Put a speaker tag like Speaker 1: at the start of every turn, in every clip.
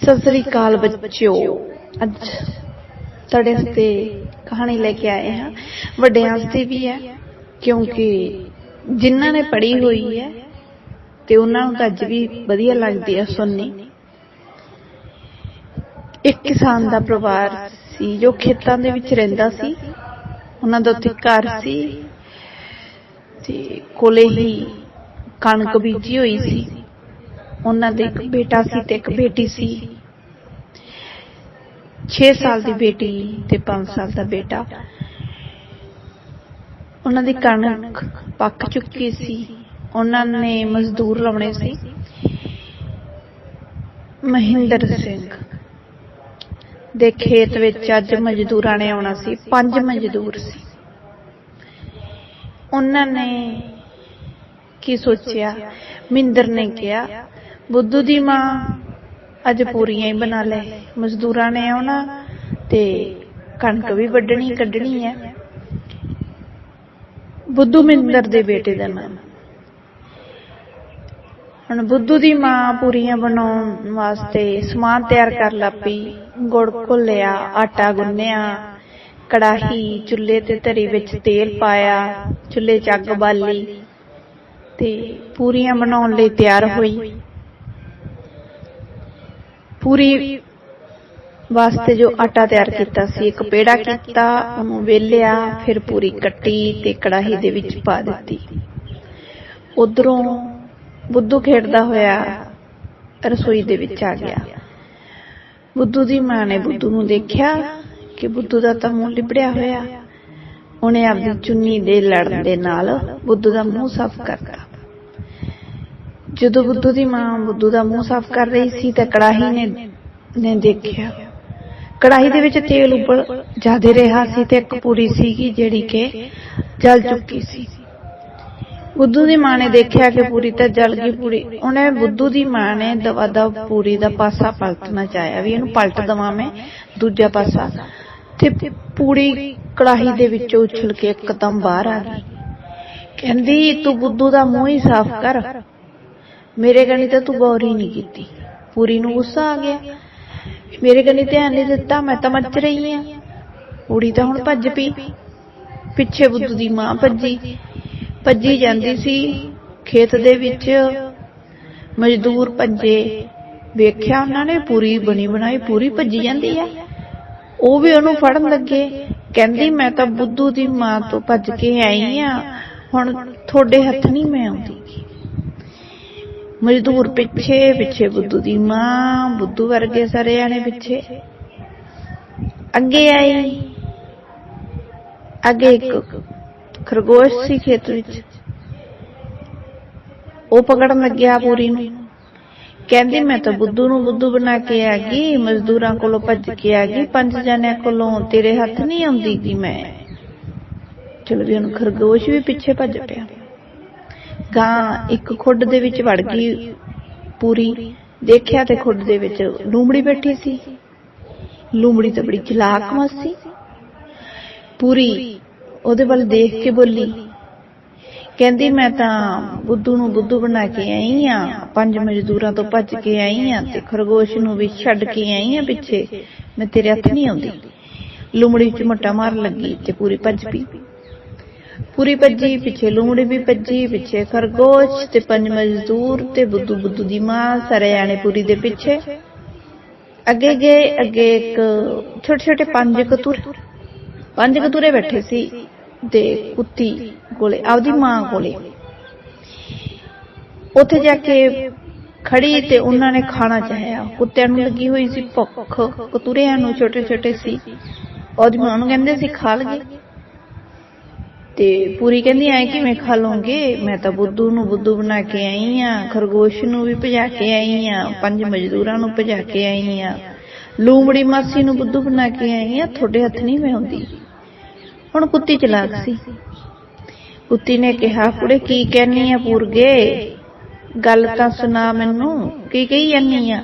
Speaker 1: ਸਤਿ ਸ੍ਰੀ ਅਕਾਲ ਬੱਚਿਓ। ਅੱਜ ਤੁਹਾਡੇ ਵਾਸਤੇ ਕਹਾਣੀ ਲੈ ਕੇ ਆਏ ਹਾਂ। ਵੱਡਿਆਂ ਵਾਸਤੇ ਵੀ ਹੈ, ਕਿਉਂਕਿ ਜਿਨ੍ਹਾਂ ਨੇ ਪੜ੍ਹੀ ਹੋਈ ਹੈ ਤੇ ਉਹਨਾਂ ਨੂੰ ਤਾਂ ਅੱਜ ਵੀ ਵਧੀਆ ਲੱਗਦੀ ਹੈ ਸੁਣਨੀ। ਇੱਕ ਕਿਸਾਨ ਦਾ ਪਰਿਵਾਰ ਸੀ, ਜੋ ਖੇਤਾਂ ਦੇ ਵਿੱਚ ਰਹਿੰਦਾ ਸੀ। ਉਹਨਾਂ ਦਾ ਉੱਥੇ ਘਰ ਸੀ। ਤੇ ਕੋਲੇ ਹੀ ਕਣਕ ਬੀਜੀ ਹੋਈ ਸੀ। ਉਹਨਾਂ ਦੇ ਇੱਕ ਬੇਟਾ ਸੀ ਤੇ ਇੱਕ ਬੇਟੀ ਸੀ। 6 ਸਾਲ ਦੀ ਬੇਟੀ ਤੇ 5 ਸਾਲ ਦਾ ਬੇਟਾ। ਉਹਨਾਂ ਦੀ ਕਣਕ ਪੱਕ ਚੁੱਕੀ ਸੀ। ਉਹਨਾਂ ਨੇ ਮਜ਼ਦੂਰ ਲਾਉਣੇ ਸੀ। ਮਹਿੰਦਰ ਸਿੰਘ ਦੇ ਖੇਤ ਵਿੱਚ ਅੱਜ ਮਜ਼ਦੂਰਾਂ ਨੇ ਆਉਣਾ ਸੀ। ਪੰਜ ਮਜ਼ਦੂਰ ਸੀ। ਉਹਨਾਂ ਨੇ ਕੀ ਸੋਚਿਆ? ਮਿੰਦਰ ਨੇ ਕਿਹਾ ਬੁੱਧੂ ਦੀ ਮਾਂ ਅੱਜ ਪੂਰੀਆਂ ਹੀ ਬਣਾ ਲੈ ਮਜ਼ਦੂਰਾਂ ਨੇ ਆਉਣਾ ਤੇ ਕਣਕ ਵੀ ਵੱਢਣੀ, ਕੱਢਣੀ ਹੈ ਬੁੱਧੂ ਮਿੰਦਰ ਦੇ ਬੇਟੇ ਦਾ ਨਾਮ। ਹੁਣ ਬੁੱਧੂ ਦੀ ਮਾਂ ਪੂਰੀਆਂ ਬਣਾਉਣ ਵਾਸਤੇ ਸਮਾਨ ਤਿਆਰ ਕਰ ਲੱਪੀ, ਗੁੜ ਘੋਲਿਆ, ਆਟਾ ਗੁੰਨਿਆ, ਕੜਾਹੀ, ਚੁੱਲ੍ਹੇ ਤੇ ਧਰੀ ਵਿੱਚ ਤੇਲ ਪਾਇਆ, ਚੁੱਲ੍ਹੇ 'ਚ ਅੱਗ ਬਾਲੀ ਤੇ ਪੂਰੀਆਂ ਬਣਾਉਣ ਲਈ ਤਿਆਰ ਹੋਈ। ਪੂਰੀ ਵਾਸਤੇ ਜੋ ਆਟਾ ਤਿਆਰ ਕੀਤਾ ਸੀ, ਇੱਕ ਪੇੜਾ ਕੀਤਾ, ਉਹਨੂੰ ਵੇਲਿਆ, ਫਿਰ ਪੂਰੀ ਕੱਟੀ ਤੇ ਕੜਾਹੀ ਦੇ ਵਿੱਚ ਪਾ ਦਿੱਤੀ। ਉਧਰੋਂ ਬੁੱਧੂ ਖੇਡਦਾ ਹੋਇਆ ਰਸੋਈ ਦੇ ਵਿੱਚ ਆ ਗਿਆ। ਬੁੱਧੂ ਦੀ ਮਾਂ ਨੇ ਬੁੱਧੂ ਨੂੰ ਦੇਖਿਆ ਕਿ ਬੁੱਧੂ ਦਾ ਤਾਂ ਮੂੰਹ ਲਿਬੜਿਆ ਹੋਇਆ। ਉਹਨੇ ਆਪਣੀ ਚੁੰਨੀ ਦੇ ਲੜਨ ਦੇ ਨਾਲ ਬੁੱਧੂ ਦਾ ਮੂੰਹ ਸਾਫ਼ ਕਰਤਾ। ਜਦੋਂ ਬੁੱਧੂ ਦੀ ਮਾਂ ਬੁੱਧੂ ਦਾ ਮੂੰਹ ਸਾਫ਼ ਕਰ ਰਹੀ ਸੀ ਤਾਂ ਕੜਾਹੀ ਨੇ ਨੇ ਦੇਖਿਆ। ਕੜਾਹੀ ਦੇ ਵਿੱਚ ਤੇਲ ਉੱਪਰ ਜ਼ਿਆਦਾ ਰਿਹਾ ਸੀ ਤੇ ਇੱਕ ਪੂਰੀ ਸੀਗੀ ਜਿਹੜੀ ਕਿ ਜਲ ਚੁੱਕੀ ਸੀ। ਬੁੱਧੂ ਦੀ ਮਾਂ ਨੇ ਦੇਖਿਆ ਕਿ ਪੂਰੀ ਤਾਂ ਜਲ ਗਈ ਪੂਰੀ। ਉਹਨੇ ਬੁੱਧੂ ਦੀ ਮਾਂ ਨੇ ਦਵਾ ਦਾ ਪੂਰੀ ਦਾ ਪਾਸਾ ਪਲਟਣਾ ਚਾਹਿਆ ਵੀ ਇਹਨੂੰ ਪਲਟ ਦਵਾਂ ਮੈਂ ਦੂਜਾ ਪਾਸਾ। ਤੇ ਪੂਰੀ ਕੜਾਹੀ ਦੇ ਵਿੱਚੋਂ ਉਛਲ ਕੇ ਇੱਕਦਮ ਬਾਹਰ ਆ ਗਈ। ਕਹਿੰਦੀ, ਤੂੰ ਬੁੱਧੂ ਦਾ ਮੂੰਹ ਹੀ ਸਾਫ਼ ਕਰ। ਮੇਰੇ ਕਨੀ ਤਾਂ ਤੂੰ ਗੌਰ ਹੀ ਨਹੀਂ ਕੀਤੀ। ਪੂਰੀ ਨੂੰ ਗੁੱਸਾ ਆ ਗਿਆ। ਮੇਰੇ ਕਨੀ ਧਿਆਨ ਨਹੀਂ ਦਿੱਤਾ, ਮੈਂ ਤਾਂ ਮੱਚ ਰਹੀ ਆ। ਕੁੜੀ ਤਾਂ ਹੁਣ ਭੱਜ ਪਈ। ਪਿੱਛੇ ਬੁੱਧੂ ਦੀ ਮਾਂ ਭੱਜੀ। ਭੱਜੀ ਜਾਂਦੀ ਸੀ। ਖੇਤ ਦੇ ਵਿੱਚ ਮਜ਼ਦੂਰ ਭੱਜੇ। ਵੇਖਿਆ ਉਹਨਾਂ ਨੇ ਪੂਰੀ ਬਣੀ ਬਣਾਈ, ਪੂਰੀ ਭੱਜੀ ਜਾਂਦੀ ਆ। ਉਹ ਵੀ ਉਹਨੂੰ ਫੜਨ ਲੱਗੇ। ਕਹਿੰਦੀ, ਮੈਂ ਤਾਂ ਬੁੱਧੂ ਦੀ ਮਾਂ ਤੋਂ ਭੱਜ ਕੇ ਆਈ ਆ। ਹੁਣ ਤੁਹਾਡੇ ਹੱਥ ਨਹੀਂ ਮੈਂ ਮਜ਼ਦੂਰ ਪਿੱਛੇ ਪਿੱਛੇ ਬੁੱਧੂ ਦੀ ਮਾਂ, ਬੁੱਧੂ ਵਰਗੇ ਸਾਰੇ ਜਾਣੇ ਪਿੱਛੇ। ਅੱਗੇ ਆਈ ਅੱਗੇ ਇੱਕ ਖਰਗੋਸ਼ ਸੀ ਖੇਤ ਵਿੱਚ। ਉਹ ਪਕੜਨ ਲੱਗਿਆ ਪੂਰੀ ਨੂੰ। ਕਹਿੰਦੀ, ਮੈਂ ਤਾਂ ਬੁੱਧੂ ਨੂੰ ਬੁੱਧੂ ਬਣਾ ਕੇ ਆ ਗਈ, ਮਜ਼ਦੂਰਾਂ ਕੋਲੋਂ ਭੱਜ ਕੇ ਆ ਗਈ। ਪੰਜ ਜਣਿਆਂ ਕੋਲੋਂ ਤੇਰੇ ਹੱਥ ਨਹੀਂ ਆਉਂਦੀ ਕਿ ਮੈਂ। ਚਲੋ ਵੀ ਉਹਨੂੰ ਖਰਗੋਸ਼ ਵੀ ਪਿੱਛੇ ਭੱਜ ਪਿਆ। ਗਾਂ ਇੱਕ ਖੁੱਡ ਦੇ ਵਿੱਚ ਵੜ ਗਈ ਪੂਰੀ। ਦੇਖਿਆ ਤੇ ਖੁੱਡ ਦੇ ਵਿੱਚ ਲੂੰਬੜੀ ਬੈਠੀ ਸੀ। ਲੂੰਬੜੀ ਤਾਂ ਬੜੀ ਚਲਾਕ ਮਸੀ ਪੂਰੀ ਉਹਦੇ ਵੱਲ ਦੇਖ ਕੇ ਬੋਲੀ, ਕਹਿੰਦੀ, ਮੈਂ ਤਾਂ ਬੁੱਧੂ ਨੂੰ ਬੁੱਧੂ ਬਣਾ ਕੇ ਆਈ ਆ, ਪੰਜ ਮਜ਼ਦੂਰਾਂ ਤੋਂ ਭੱਜ ਕੇ ਆਈ ਆ ਤੇ ਖਰਗੋਸ਼ ਨੂੰ ਵੀ ਛੱਡ ਕੇ ਆਈ ਆ ਪਿੱਛੇ। ਮੈਂ ਤੇਰੇ ਹੱਥ ਨਹੀਂ ਆਉਂਦੀ। ਲੂੰਬੜੀ ਚ ਮੋਟਾ ਮਾਰ ਲੱਗੀ ਤੇ ਪੂਰੀ ਭੱਜ ਪਈ। ਪੂਰੀ ਭੱਜੀ, ਪਿੱਛੇ ਲੂੰਬੜੀ ਵੀ ਭੱਜੀ, ਪਿੱਛੇ ਖਰਗੋਸ਼ ਤੇ ਪੰਜ ਮਜ਼ਦੂਰ ਤੇ ਬੁੱਧੂ ਬੁੱਧੂ ਦੀ ਮਾਂ ਸਾਰੇ ਆਣੇ ਪੂਰੀ ਦੇ ਪਿੱਛੇ। ਅੱਗੇ ਗਏ, ਅੱਗੇ ਇੱਕ ਛੋਟੇ ਛੋਟੇ ਪੰਜ ਕਤੂਰ। ਪੰਜ ਕਤੂਰੇ ਬੈਠੇ ਸੀ ਤੇ ਕੁੱਤੀ ਕੋਲੇ, ਆਪਦੀ ਮਾਂ ਕੋਲੇ। ਉੱਥੇ ਜਾ ਕੇ ਖੜੀ ਤੇ ਉਹਨਾਂ ਨੇ ਖਾਣਾ ਚਾਹਿਆ। ਕੁੱਤਿਆਂ ਨੂੰ ਲੱਗੀ ਹੋਈ ਸੀ ਭੁੱਖ। ਕਤੂਰਿਆਂ ਨੂੰ ਛੋਟੇ ਛੋਟੇ ਸੀ। ਉਹਦੀ ਮਾਂ ਨੂੰ ਕਹਿੰਦੇ ਸੀ, ਖਾ ਲਗੇ ਤੇ ਪੂਰੀ ਕਹਿੰਦੀ ਐ ਕਿਵੇਂ ਖਾ ਲਓਗੇ ਮੈਂ ਤਾਂ ਬੁੱਧੂ ਨੂੰ ਬੁੱਧੂ ਬਣਾ ਕੇ ਆਈ ਆ, ਖਰਗੋਸ਼ ਨੂੰ ਵੀ ਭਜਾ ਕੇ ਆਈ ਆ, ਪੰਜ ਮਜ਼ਦੂਰਾਂ ਨੂੰ ਭਜਾ ਕੇ ਆਈ ਆ, ਲੂੰਬੜੀ ਮਾਸੀ ਨੂੰ ਬੁੱਧੂ ਬਣਾ ਕੇ ਆਈ ਆ, ਤੁਹਾਡੇ ਹੱਥ ਨਹੀਂ ਮੈਂ ਆਉਂਦੀ। ਹੁਣ ਕੁੱਤੀ ਚਲਾਕ ਸੀ। ਕੁੱਤੀ ਨੇ ਕਿਹਾ, ਕੁੜੇ, ਕੀ ਕਹਿਨੀ ਆ ਪੂਰਗੇ? ਗੱਲ ਤਾਂ ਸੁਣਾ ਮੈਨੂੰ, ਕੀ ਕਹੀ ਜਾਨੀ ਆ?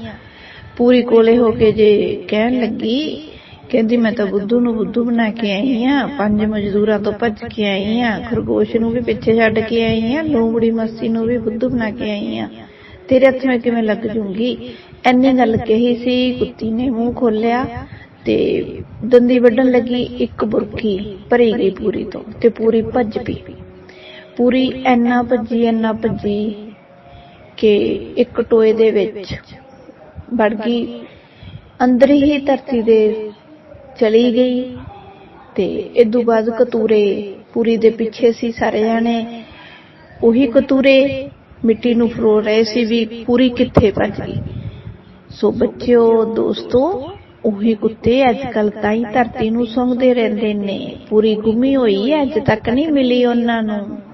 Speaker 1: ਪੂਰੀ ਕੋਲੇ ਹੋ ਕੇ ਜੇ ਕਹਿਣ ਲੱਗੀ ਕਹਿੰਦੀ, ਮੈਂ ਤਾਂ ਬੁੱਧੂ ਨੂੰ ਬੁੱਧੂ ਬਣਾ ਕੇ ਆਈ ਆ। ਪੰਜ ਮਜ਼ਦੂਰਾਂ ਤੋਂ ਭੱਜ ਕੇ ਆਈ ਆ। ਖਰਗੋਸ਼ ਨੂੰ ਵੀ ਪਿੱਛੇ ਛੱਡ ਕੇ ਆਈ ਆ। ਲੂੰਬੜੀ ਮੱਸੀ ਨੂੰ ਵੀ ਬੁੱਧੂ ਬਣਾ ਕੇ ਆਈ ਆ। ਤੇਰੇ ਹੱਥ ਮੈਂ ਕਿਵੇਂ ਲੱਗ ਜੂੰਗੀ? ਐਨੀ ਗੱਲ ਕਹੀ ਸੀ, ਕੁੱਤੀ ਨੇ ਮੂੰਹ ਖੋਲਿਆ ਤੇ ਦੰਦੀ ਵੱਢਣ ਲੱਗੀ ਇੱਕ ਬੁਰਕੀ, ਭਰੀ ਗਈ ਪੂਰੀ ਤੋਂ ਤੇ ਪੂਰੀ ਭੱਜ ਪਈ। ਪੂਰੀ ਐਨਾ ਭੱਜੀ ਐਨਾ ਭੱਜੀ ਕਿ ਇੱਕ ਟੋਏ ਦੇ ਵਿੱਚ ਵੜ ਗਈ। ਅੰਦਰ ਹੀ ਧਰਤੀ ਦੇ ਚਲੀ ਗਈ ਤੇ ਇਦੋਂ ਬਾਅਦ ਕਤੂਰੇ ਪੂਰੀ ਦੇ ਪਿੱਛੇ ਸੀ ਸਾਰੇ ਜਾਣੇ। ਉਹੀ ਕਤੂਰੇ ਮਿੱਟੀ ਨੂੰ ਫਰੋ ਰਹੇ ਸੀ ਵੀ ਪੂਰੀ ਕਿੱਥੇ ਭੱਜ ਗਈ। ਸੋ ਬੱਚਿਓ, ਦੋਸਤੋ, ਉਹੀ ਕੁੱਤੇ ਅੱਜ ਕੱਲ ਤਾਂ ਹੀ ਧਰਤੀ ਨੂੰ ਸੁੰਘਦੇ ਰਹਿੰਦੇ ਨੇ। ਪੂਰੀ ਗੁੰਮੀ ਹੋਈ ਹੈ ਅੱਜ ਤੱਕ ਨਹੀਂ ਮਿਲੀ ਉਹਨਾਂ ਨੂੰ।